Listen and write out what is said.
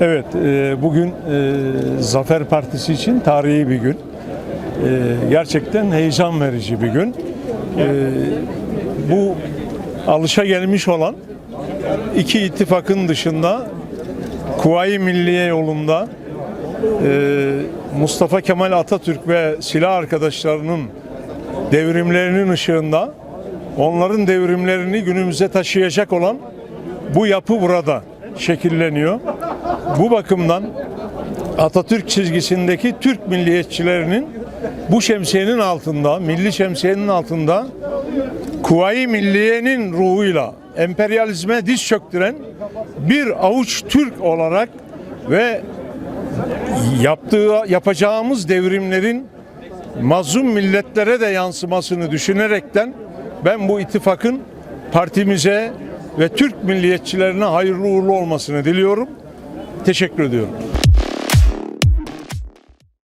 Evet, e, bugün e, Zafer Partisi için tarihi bir gün. E, gerçekten heyecan verici bir gün. Bu alışa gelmiş olan iki ittifakın dışında Kuvayi Milliye yolunda Mustafa Kemal Atatürk ve silah arkadaşlarının devrimlerinin ışığında onların devrimlerini günümüze taşıyacak olan bu yapı burada şekilleniyor. Bu bakımdan Atatürk çizgisindeki Türk milliyetçilerinin bu şemsiyenin altında, milli şemsiyenin altında Kuvayi Milliye'nin ruhuyla emperyalizme diz çöktüren bir avuç Türk olarak ve yaptığı yapacağımız devrimlerin mazlum milletlere de yansımasını düşünerekten ben bu ittifakın partimize ve Türk milliyetçilerine hayırlı uğurlu olmasını diliyorum. Teşekkür ediyorum.